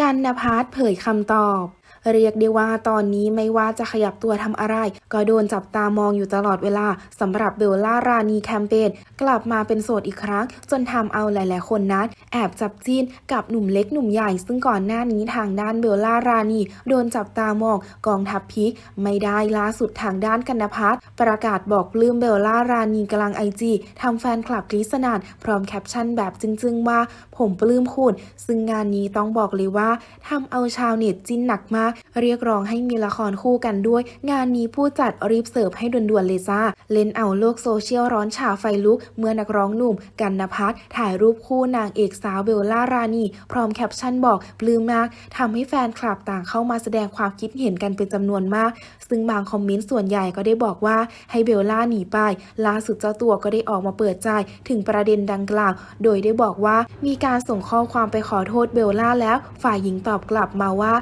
กันนภัสเผยคำตอบ เรียกได้ว่าตอนนี้ไม่ว่าจะขยับตัวทำอะไร ก็โดนจับตามองอยู่ตลอดเวลาสำหรับเบลล่ารานีแคมเปญกลับมาเป็นโสดอีกครั้ง จนทำเอาหลาย ๆ คนนั้นแอบจับจีนกับหนุ่มเล็กหนุ่มใหญ่ ซึ่งก่อนหน้านี้ทางด้านเบลล่ารานีโดนจับตามองกองทัพพีคไม่ได้ล่าสุดทางด้านกันนภัสประกาศบอกปลื้มเบลล่ารานีกลังไอจีทำแฟนคลับกรี๊ดสนานพร้อมแคปชั่นแบบจึงๆว่าผมปลื้มคุณซึ่งงานนี้ต้องบอกเลยว่าทำเอาชาวเน็ตจิ้นหนักมากเรียกร้องให้มีละครคู่กันด้วย งานนี้ผู้จัดรีบเสิร์ฟให้ด่วนๆเลยจ้าเล่นเอาโลกโซเชียลร้อนฉาไฟลุก เมื่อนักร้องหนุ่ม กันนภัสถ่ายรูปคู่นางเอกสาวเบลล่ารานี พร้อมแคปชั่นบอกปลื้มมากทำให้แฟนคลับต่างเข้ามาแสดงความคิดเห็นกันเป็นจำนวนมาก ซึ่งบางคอมเมนต์ส่วนใหญ่ก็ได้บอกว่าให้เบลล่าหนีไปล่าสุดเจ้าตัวก็ได้ออกมาเปิดใจถึงประเด็นดังกล่าว โดยได้บอกว่ามีการส่งข้อความไปขอโทษเบลล่าแล้ว ฝ่ายหญิงตอบกลับมาว่า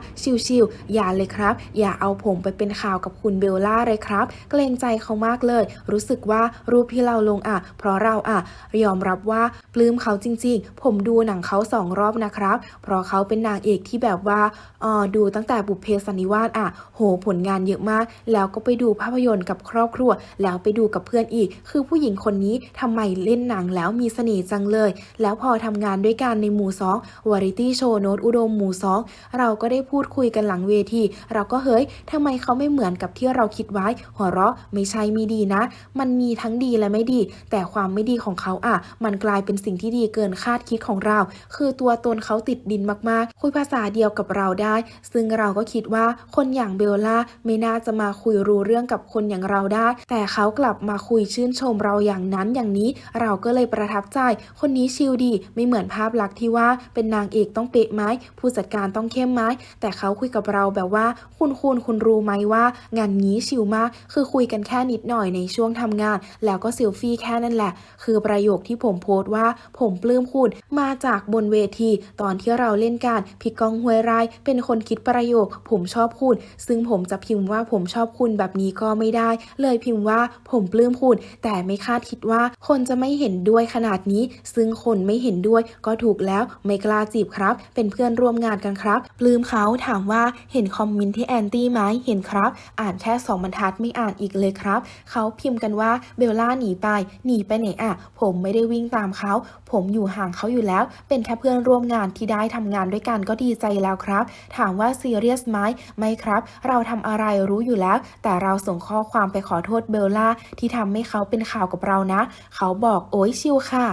ชิวๆอย่าเลยครับ อย่าเอาผมไปเป็นข่าวกับคุณเบลล่าเลยครับ เกรงใจเขามากเลย รู้สึกว่ารูปที่เราลงอะ เพราะเราอะ ยอมรับว่าปลื้มเขาจริง ๆ ผมดูหนังเขาสองรอบนะครับ เพราะเขาเป็นนางเอกที่แบบว่าเออดูตั้งแต่บุพเพสันนิวาสอะ โหผลงานเยอะมาก แล้วก็ไปดูภาพยนตร์กับครอบครัว แล้วไปดูกับเพื่อนอีก คือผู้หญิงคนนี้ทำไมเล่นหนังแล้วมีเสน่ห์จังเลย แล้วพอทำงานด้วยกันในหมู่สองวาริตี้โชว์โน้ตอุดมหมู่สองเราก็ได้พูดคุยกันหลังเวที เราก็เฮ้ยทำไมเขาไม่เหมือนกับที่เราคิดไว้ หัวเราะไม่ใช่มีดีนะ มันมีทั้งดีและไม่ดี แต่ความไม่ดีของเขาอะ มันกลายเป็นสิ่งที่ดีเกินคาดคิดของเรา คือตัวตนเขาติดดินมากๆ คุยภาษาเดียวกับเราได้ ซึ่งเราก็คิดว่าคนอย่างเบลล่าไม่น่าจะมาคุยรู้เรื่องกับคนอย่างเราได้ แต่เขากลับมาคุยชื่นชมเราอย่างนั้นอย่างนี้ เราก็เลยประทับใจ คนนี้ชิลดี ไม่เหมือนภาพลักษณ์ที่ว่าเป็นนางเอกต้องเป๊ะไหมผู้จัดการต้องเข้มไหมแต่เขาคุยกับเราเราแบบว่าคุณคุณคุณรู้ไหมว่า งานนี้ชิลมาก คือคุยกันแค่นิดหน่อยในช่วงทำงาน แล้วก็เซลฟี่แค่นั้นแหละ คือประโยคที่ผมโพสต์ว่า ผมปลื้มคุณมาจากบนเวที ตอนที่เราเล่นการพี่กองห้วยไร่เป็นคนคิดประโยค ผมชอบคุณ ซึ่งผมจะพิมพ์ว่าผมชอบคุณแบบนี้ก็ไม่ได้ เลยพิมพ์ว่าผมปลื้มคุณ แต่ไม่คาดคิดว่าคนจะไม่เห็นด้วยขนาดนี้ ซึ่งคนไม่เห็นด้วยก็ถูกแล้วไม่กล้าจีบครับ เป็นเพื่อนร่วมงานกันครับ ปลื้มเขาถามว่าเห็นคอมเมนต์ที่แอนตี้ไหมเห็นครับ อ่านแค่สองบรรทัดไม่อ่านอีกเลยครับ เขาพิมพ์กันว่าเบลล่าหนีไป หนีไปไหนอะผมไม่ได้วิ่งตามเขา ผมอยู่ห่างเขาอยู่แล้ว เป็นแค่เพื่อนร่วมงานที่ได้ทำงานด้วยกันก็ดีใจแล้วครับ ถามว่าซีเรียสไหมไม่ครับ เราทำอะไรรู้อยู่แล้ว แต่เราส่งข้อความไปขอโทษเบลล่าที่ทำให้เขาเป็นข่าวกับเรานะ เขาบอกโอ้ยชิวค่ะ